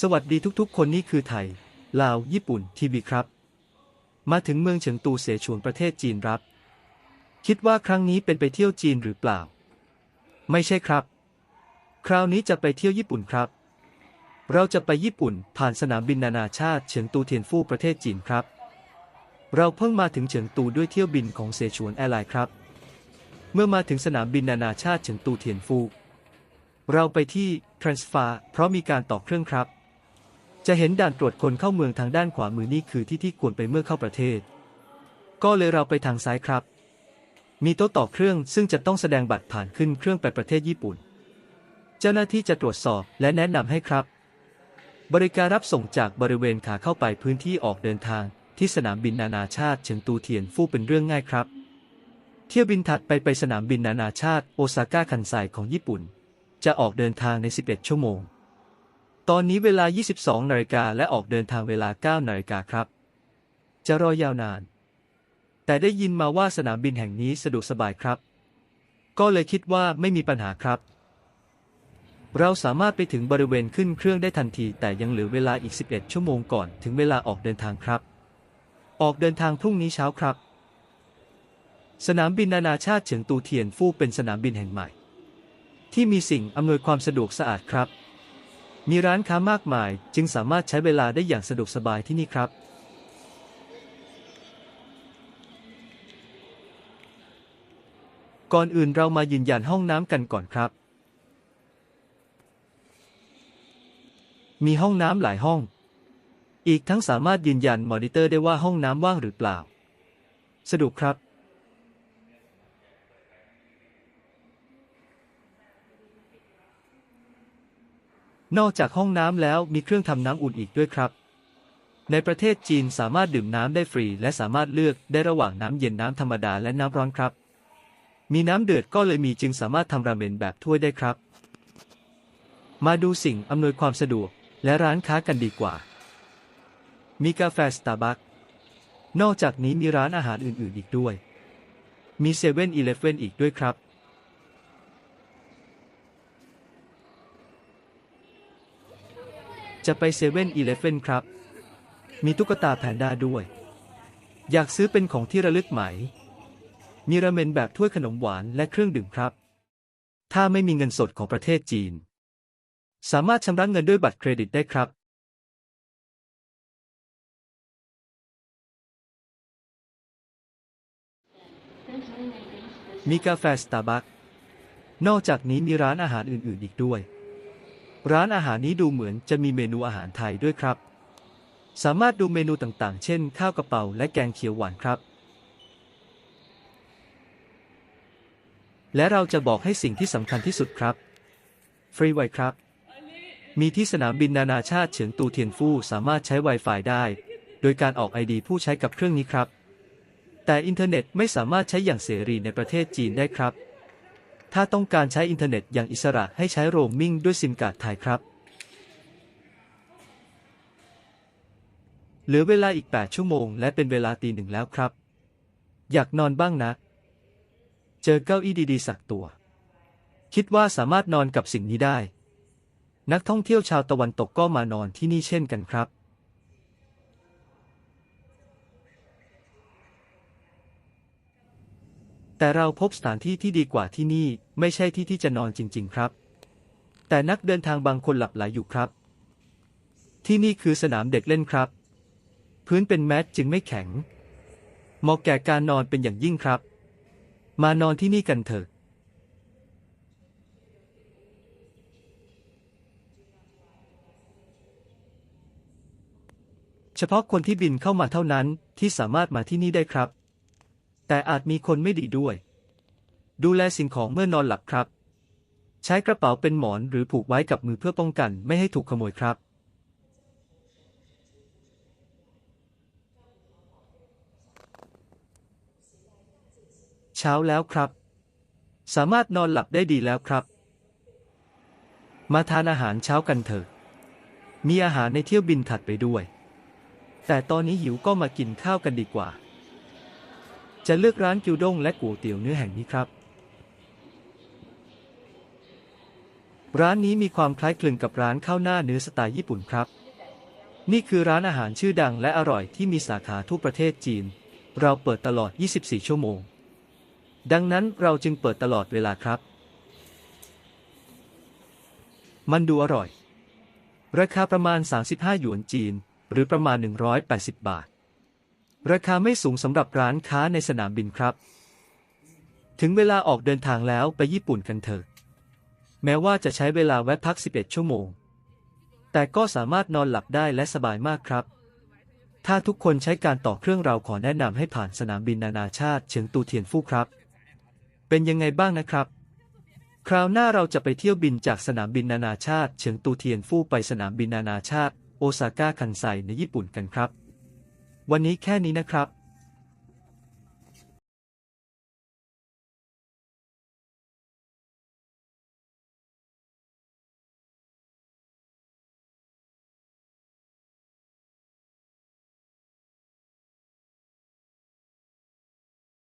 สวัสดีทุกๆ คนนี่คือไทย ลาว ญี่ปุ่น ทีวีครับ มาถึงเมืองเฉิงตูเสฉวนประเทศจีนรับ คิดว่าครั้งนี้เป็นไปเที่ยวจีนหรือเปล่า ไม่ใช่ครับ คราวนี้จะไปเที่ยวญี่ปุ่นครับ เราจะไปญี่ปุ่นผ่านสนามบินนานาชาติเฉิงตูเทียนฟู่ประเทศจีนครับ เราเพิ่งมาถึงเฉิงตูด้วยเที่ยวบินของเสฉวนแอร์ไลน์ครับ เมื่อมาถึงสนามบินนานาชาติเฉิงตูเทียนฟู่เราไปที่ Transfer เพราะมีการต่อเครื่องครับ จะเห็นด่านตรวจคนเข้าเมืองทางด้านขวามือนี่คือที่ที่ควรไปเมื่อเข้าประเทศ ก็เลยเราไปทางซ้ายครับ มีโต๊ะต่อเครื่องซึ่งจะต้องแสดงบัตรผ่านขึ้นเครื่องไปประเทศญี่ปุ่น เจ้าหน้าที่จะตรวจสอบและแนะนำให้ครับ บริการรับส่งจากบริเวณขาเข้าไปพื้นที่ออกเดินทาง ที่สนามบินนานาชาติเฉิงตูเทียนฟู่เป็นเรื่องง่ายครับ เที่ยวบินถัดไปไปสนามบินนานาชาติโอซาก้าคันไซของญี่ปุ่น จะออกเดินทางใน 11 ชั่วโมง ตอนนี้เวลา 22นาฬิกาและออกเดินทางเวลา 9นาฬิกาครับ จะรอยาวนาน แต่ได้ยินมาว่าสนามบินแห่งนี้สะดวกสบายครับ ก็เลยคิดว่าไม่มีปัญหาครับ เราสามารถไปถึงบริเวณขึ้นเครื่องได้ทันที แต่ยังเหลือเวลาอีก 11 ชั่วโมงก่อนถึงเวลาออกเดินทางครับ ออกเดินทางพรุ่งนี้เช้าครับ สนามบินนานาชาติเฉิงตูเทียนฟู่เป็นสนามบินแห่งใหม่ ที่มีสิ่งอำนวยความสะดวกสะอาดครับ มีร้านค้ามากมาย จึงสามารถใช้เวลาได้อย่างสะดวกสบายที่นี่ครับ ก่อนอื่นเรามายืนยันห้องน้ำกันก่อนครับ มีห้องน้ำหลายห้อง อีกทั้งสามารถยืนยันมอนิเตอร์ได้ว่าห้องน้ำว่างหรือเปล่า สะดวกครับ นอกจากห้องน้ำแล้วมีเครื่องทำน้ำอุ่นอีกด้วยครับ ในประเทศจีนสามารถดื่มน้ำได้ฟรี และสามารถเลือกได้ระหว่างน้ำเย็นน้ำธรรมดาและน้ำร้อนครับ มีน้ำเดือดก็เลยมีจึงสามารถทำราเมนแบบถ้วยได้ครับ มาดูสิ่งอำนวยความสะดวกและร้านค้ากันดีกว่า มีกาแฟสตาร์บัค นอกจากนี้มีร้านอาหารอื่นๆอีกด้วย มีเซเว่นอีเลฟเว่นอีกด้วยครับ จะไปเซเว่นอีเลฟเว่นครับ มีตุ๊กตาแพนด้าด้วย อยากซื้อเป็นของที่ระลึกไหม มีราเมนแบบถ้วยขนมหวานและเครื่องดื่มครับ ถ้าไม่มีเงินสดของประเทศจีน สามารถชำระเงินด้วยบัตรเครดิตได้ครับ มีกาแฟสตาร์บัค นอกจากนี้มีร้านอาหารอื่น ๆ อีกด้วย ร้านอาหารนี้ดูเหมือนจะมีเมนูอาหารไทยด้วยครับ สามารถดูเมนูต่างๆ เช่น ข้าวกระเป๋าและแกงเขียวหวานครับ และเราจะบอกให้สิ่งที่สำคัญที่สุดครับ ฟรีไวครับ มีที่สนามบินนานาชาติเฉิงตูเทียนฟู่สามารถใช้ Wi-Fi ได้ โดยการออกไอดีผู้ใช้กับเครื่องนี้ครับ แต่อินเทอร์เน็ตไม่สามารถใช้อย่างเสรีในประเทศจีนได้ครับ ถ้าต้องการใช้อินเทอร์เน็ตอย่างอิสระให้ใช้โรมมิ่งด้วยซิมการ์ดไทยครับ เหลือเวลาอีก 8 ชั่วโมง และเป็นเวลาตีหนึ่งแล้วครับ อยากนอนบ้างนะ เจอเก้าอี้ดีๆ สักตัว คิดว่าสามารถนอนกับสิ่งนี้ได้ นักท่องเที่ยวชาวตะวันตกก็มานอนที่นี่เช่นกันครับ แต่เราพบสถานที่ที่ดีกว่าที่นี่ ไม่ใช่ที่ที่จะนอนจริง ๆ ครับ แต่นักเดินทางบางคนหลับไหลอยู่ครับ ที่นี่คือสนามเด็กเล่นครับ พื้นเป็นแมทจึงไม่แข็ง เหมาะแก่การนอนเป็นอย่างยิ่งครับ มานอนที่นี่กันเถอะเฉพาะคนที่บินเข้ามาเท่านั้นที่สามารถมาที่นี่ได้ครับ แต่อาจมีคนไม่ดีด้วย ดูแลสิ่งของเมื่อนอนหลับครับ ใช้กระเป๋าเป็นหมอนหรือผูกไว้กับมือเพื่อป้องกันไม่ให้ถูกขโมยครับ เช้าแล้วครับ สามารถนอนหลับได้ดีแล้วครับ มาทานอาหารเช้ากันเถอะ มีอาหารในเที่ยวบินถัดไปด้วย แต่ตอนนี้หิวก็มากินข้าวกันดีกว่าจะเลือกร้านกิวด้งและก๋วยเตี๋ยวเนื้อแห่งนี้ครับ ร้านนี้มีความคล้ายคลึงกับร้านข้าวหน้าเนื้อสไตล์ญี่ปุ่นครับ นี่คือร้านอาหารชื่อดังและอร่อยที่มีสาขาทั่วประเทศจีน เราเปิดตลอด 24 ชั่วโมง ดังนั้นเราจึงเปิดตลอดเวลาครับ มันดูอร่อย ราคาประมาณ 35 หยวนจีน หรือประมาณ 180 บาท ราคาไม่สูงสำหรับร้านค้าในสนามบินครับ ถึงเวลาออกเดินทางแล้วไปญี่ปุ่นกันเถอะ แม้ว่าจะใช้เวลาแวะพัก 11 ชั่วโมง แต่ก็สามารถนอนหลับได้และสบายมากครับ ถ้าทุกคนใช้การต่อเครื่องเราขอแนะนำให้ผ่านสนามบินนานาชาติเฉิงตูเทียนฟู่ครับ เป็นยังไงบ้างนะครับ คราวหน้าเราจะไปเที่ยวบินจากสนามบินนานาชาติเฉิงตูเทียนฟู่ไปสนามบินนานาชาติ โอซาก้าคันไซในญี่ปุ่นกันครับ วันนี้แค่นี้นะครับ